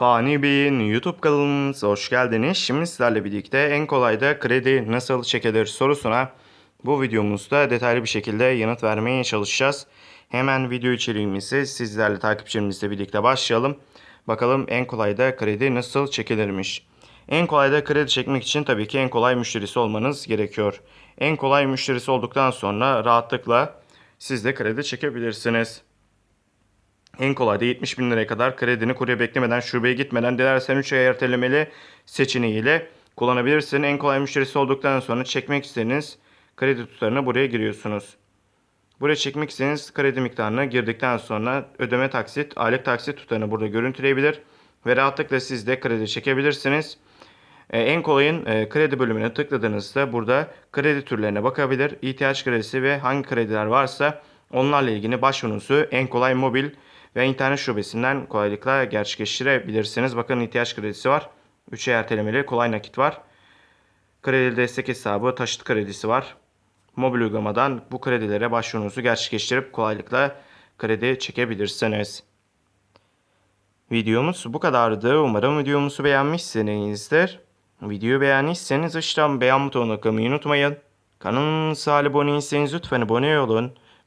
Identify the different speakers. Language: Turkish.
Speaker 1: Fani Bey'in YouTube kanalımıza hoş geldiniz. Şimdi sizlerle birlikte en kolay da kredi nasıl çekilir sorusuna bu videomuzda detaylı bir şekilde yanıt vermeye çalışacağız. Hemen video içeriğimizi sizlerle takipçilerimizle birlikte başlayalım. Bakalım en kolay da kredi nasıl çekilirmiş. En kolay da kredi çekmek için tabii ki en kolay müşterisi olmanız gerekiyor. En kolay müşterisi olduktan sonra rahatlıkla siz de kredi çekebilirsiniz. En kolay da 70 bin liraya kadar kredini kurye beklemeden şubeye gitmeden dilersen 3 ay ertelemeli seçeneğiyle kullanabilirsin. En kolay müşterisi olduktan sonra çekmek istediğiniz kredi tutarını buraya giriyorsunuz. Buraya çekmek istediğiniz kredi miktarını girdikten sonra ödeme taksit, aylık taksit tutarını burada görüntüleyebilir ve rahatlıkla siz de kredi çekebilirsiniz. Ee, en kolayın e, kredi bölümüne tıkladığınızda burada kredi türlerine bakabilir. İhtiyaç kredisi ve hangi krediler varsa onlarla ilgili başvurunuzu en kolay mobil ve internet şubesinden kolaylıkla gerçekleştirebilirsiniz. Bakın ihtiyaç kredisi var. 3 ay ertelemeli kolay nakit var. Kredi destek hesabı, taşıt kredisi var. Mobil uygulamadan bu kredilere başvurunuzu gerçekleştirip kolaylıkla kredi çekebilirsiniz. Videomuz bu kadardı. Umarım videomuzu beğenmişsinizdir. Videoyu beğendiyseniz aşağıdan beğen butonuna kılmayı unutmayın. Kanalımıza abone değilseniz lütfen abone olun.